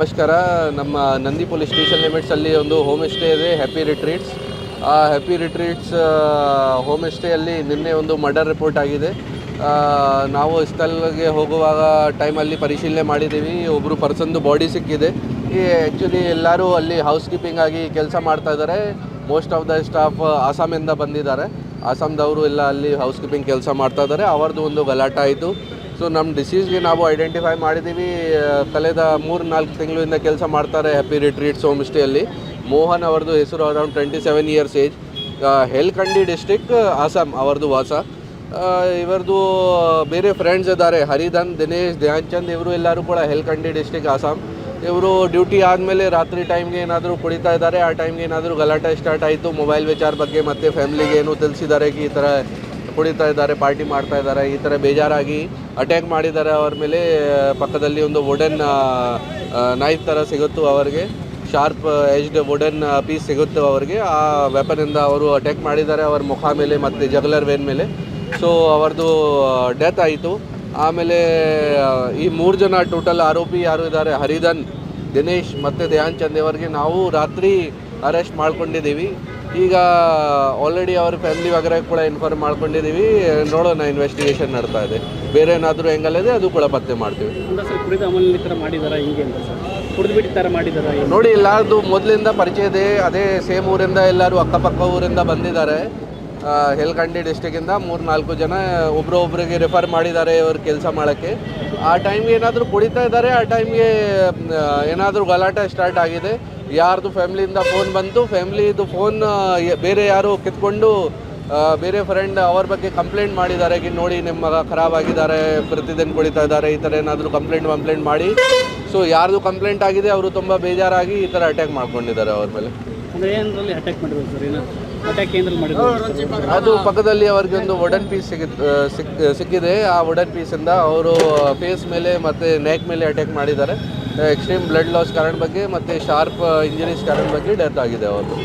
ನಮಸ್ಕಾರ. ನಮ್ಮ Nandi police station ಲಿಮಿಟ್ಸಲ್ಲಿ ಒಂದು ಹೋಮ್ ಸ್ಟೇ ಇದೆ ಹ್ಯಾಪಿ ರಿಟ್ರೀಟ್ಸ್ ಆ ಹ್ಯಾಪಿ ರಿಟ್ರೀಟ್ಸ್ ಹೋಮ್ ಸ್ಟೇಯಲ್ಲಿ ನಿನ್ನೆ ಒಂದು ಮರ್ಡರ್ ರಿಪೋರ್ಟ್ ಆಗಿದೆ. ನಾವು ಸ್ಥಳಗೆ ಹೋಗುವಾಗ ಟೈಮಲ್ಲಿ ಪರಿಶೀಲನೆ ಮಾಡಿದ್ದೀವಿ. ಒಬ್ಬರು ಪರ್ಸನ್ದು ಬಾಡಿ ಸಿಕ್ಕಿದೆ. ಈ ಆ್ಯಕ್ಚುಲಿ ಎಲ್ಲರೂ ಅಲ್ಲಿ ಹೌಸ್ ಕೀಪಿಂಗ್ ಆಗಿ ಕೆಲಸ ಮಾಡ್ತಾ ಇದ್ದಾರೆ. ಮೋಸ್ಟ್ ಆಫ್ ದ ಸ್ಟಾಫ್ ಆಸಾಮಿಂದ ಬಂದಿದ್ದಾರೆ. ಆಸಾಮ್ದವರು ಎಲ್ಲ ಅಲ್ಲಿ ಹೌಸ್ ಕೀಪಿಂಗ್ ಕೆಲಸ ಮಾಡ್ತಾ ಇದ್ದಾರೆ. ಅವರದ್ದು ಒಂದು ಗಲಾಟೆ ಆಯಿತು. ಸೊ ನಮ್ಮ ಡಿಸೀಸ್ಗೆ ನಾವು ಐಡೆಂಟಿಫೈ ಮಾಡಿದ್ದೀವಿ ಕಳೆದ ಮೂರು ನಾಲ್ಕು ತಿಂಗಳಿಂದ ಕೆಲಸ ಮಾಡ್ತಾರೆ ಹ್ಯಾಪಿ ರಿಟ್ರೀಟ್ಸ್ ಹೋಮ್ ಸ್ಟೇಯಲ್ಲಿ ಮೋಹನ್ ಅವರದು ಹೆಸರು around twenty seven years age Hailakandi district Assam ಅವರದು ವಾಸ. ಇವರದು, ಬೇರೆ ಫ್ರೆಂಡ್ಸ್ ಇದ್ದಾರೆ. ಹರಿಧನ್ ದಿನೇಶ್ ಧ್ಯಾನ್ಚಂದ್ ಇವರು ಎಲ್ಲರೂ ಕೂಡ ಹೆಲ್ಕಂಡಿ ಡಿಸ್ಟಿಕ್ ಆಸಾಮ್ ಇವರು ಡ್ಯೂಟಿ ಆದಮೇಲೆ ರಾತ್ರಿ ಟೈಮ್ಗೆ ಏನಾದರೂ ಕುಡಿತಾ ಇದ್ದಾರೆ. ಆ ಟೈಮ್ಗೆ ಏನಾದರೂ ಗಲಾಟೆ ಸ್ಟಾರ್ಟ್ ಆಯಿತು. ಮೊಬೈಲ್ ವಿಚಾರ ಬಗ್ಗೆ ಮತ್ತು ಫ್ಯಾಮಿಲಿಗೆ ಏನು ತಿಳಿಸಿದ್ದಾರೆ. ಈ ಥರ ಕುಡಿತಾ ಇದ್ದಾರೆ ಪಾರ್ಟಿ ಮಾಡ್ತಾ ಇದ್ದಾರೆ, ಈ ಥರ ಬೇಜಾರಾಗಿ ಅಟ್ಯಾಕ್ ಮಾಡಿದ್ದಾರೆ ಅವ್ರ ಮೇಲೆ, ಪಕ್ಕದಲ್ಲಿ ಒಂದು ವುಡನ್ ನೈಫ್ ಥರ ಸಿಗುತ್ತು ಅವರಿಗೆ. ಶಾರ್ಪ್ ಎಜ್ಡ್ ವುಡನ್ ಪೀಸ್ ಸಿಗುತ್ತೆ ಅವರಿಗೆ. ಆ ವೆಪನಿಂದ ಅವರು ಅಟ್ಯಾಕ್ ಮಾಡಿದ್ದಾರೆ ಅವರ ಮುಖ ಮೇಲೆ ಮತ್ತು ಜಗಲರ್ ವೇನ್ ಮೇಲೆ. ಸೊ ಅವ್ರದ್ದು ಡೆತ್ ಆಯಿತು. ಆಮೇಲೆ ಈ ಮೂರು ಜನ ಟೋಟಲ್ ಆರೋಪಿ ಯಾರು ಇದ್ದಾರೆ? ಹರಿಧನ್ ದಿನೇಶ್ ಮತ್ತು ಧ್ಯಾನ್ ಚಂದ್ ಅವರಿಗೆ ನಾವು ರಾತ್ರಿ ಅರೆಸ್ಟ್ ಮಾಡ್ಕೊಂಡಿದ್ದೀವಿ. ಈಗ ಆಲ್ರೆಡಿ ಅವ್ರ ಫ್ಯಾಮಿಲಿ ವಗರ ಕೂಡ ಇನ್ಫಾರ್ಮ್ ಮಾಡ್ಕೊಂಡಿದ್ದೀವಿ ನೋಡೋಣ ಇನ್ವೆಸ್ಟಿಗೇಷನ್ ನಡ್ತಾ ಇದೆ. ಬೇರೆ ಏನಾದರೂ ಹೆಂಗಲ್ಲದೆ ಅದು ಕೂಡ ಪತ್ತೆ ಮಾಡ್ತೀವಿ. ನೋಡಿ ಎಲ್ಲರದು ಮೊದಲಿಂದ ಪರಿಚಯ ಇದೆ. ಅದೇ ಸೇಮ್ ಊರಿಂದ ಎಲ್ಲರೂ ಅಕ್ಕಪಕ್ಕ ಊರಿಂದ ಬಂದಿದ್ದಾರೆ. ಹೆಲ್ಕಂಡಿ ಡಿಸ್ಟಿಕ್ಕಿಂದ ಮೂರು ನಾಲ್ಕು ಜನ ಒಬ್ರು ಒಬ್ರಿಗೆ ರೆಫರ್ ಮಾಡಿದ್ದಾರೆ ಇವರು ಕೆಲಸ ಮಾಡೋಕ್ಕೆ. ಆ ಟೈಮ್ಗೆ ಏನಾದರೂ ಕುಡಿತಾ ಇದ್ದಾರೆ ಆ ಟೈಮ್ಗೆ ಏನಾದರೂ ಗಲಾಟೆ ಸ್ಟಾರ್ಟ್ ಆಗಿದೆ. ಯಾರ್ದು ಫ್ಯಾಮ್ಲಿಯಿಂದ ಫೋನ್ ಬಂತು ಫ್ಯಾಮ್ಲಿದು ಫೋನ್ ಬೇರೆ ಯಾರು ಕಿತ್ಕೊಂಡು ಬೇರೆ ಫ್ರೆಂಡ್ ಅವ್ರ ಬಗ್ಗೆ ಕಂಪ್ಲೇಂಟ್ ಮಾಡಿದ್ದಾರೆ. ಕಿ ನೋಡಿ ನಿಮ್ಮ ಮಗ ಖರಾಬ್ ಆಗಿದ್ದಾರೆ, ಪ್ರತಿದಿನ ಕುಳಿತಾ ಇದ್ದಾರೆ, ಈ ಥರ ಏನಾದರೂ ಕಂಪ್ಲೇಂಟ್ ಕಂಪ್ಲೇಂಟ್ ಮಾಡಿ. ಸೊ ಯಾರ್ದು ಕಂಪ್ಲೇಂಟ್ ಆಗಿದೆ, ಅವರು ತುಂಬ ಬೇಜಾರಾಗಿ ಈ ಥರ ಅಟ್ಯಾಕ್ ಮಾಡ್ಕೊಂಡಿದ್ದಾರೆ ಅವ್ರ ಮೇಲೆ. ಅದು ಪಕ್ಕದಲ್ಲಿ ಅವರಿಗೆ ಒಂದು ವುಡನ್ ಪೀಸ್ ಸಿಕ್ಕಿದೆ. ಆ ವುಡನ್ ಪೀಸಿಂದ ಅವರು ಫೇಸ್ ಮೇಲೆ ಮತ್ತು ನೆಕ್ ಮೇಲೆ ಅಟ್ಯಾಕ್ ಮಾಡಿದ್ದಾರೆ. ಎಕ್ಸ್ಟ್ರೀಮ್ ಬ್ಲಡ್ ಲಾಸ್ ಕಾರಣ ಬಗ್ಗೆ ಮತ್ತು ಶಾರ್ಪ್ ಇಂಜರೀಸ್ ಕಾರಣ ಬಗ್ಗೆ ಡೆತ್ ಆಗಿದೆ ಅವರು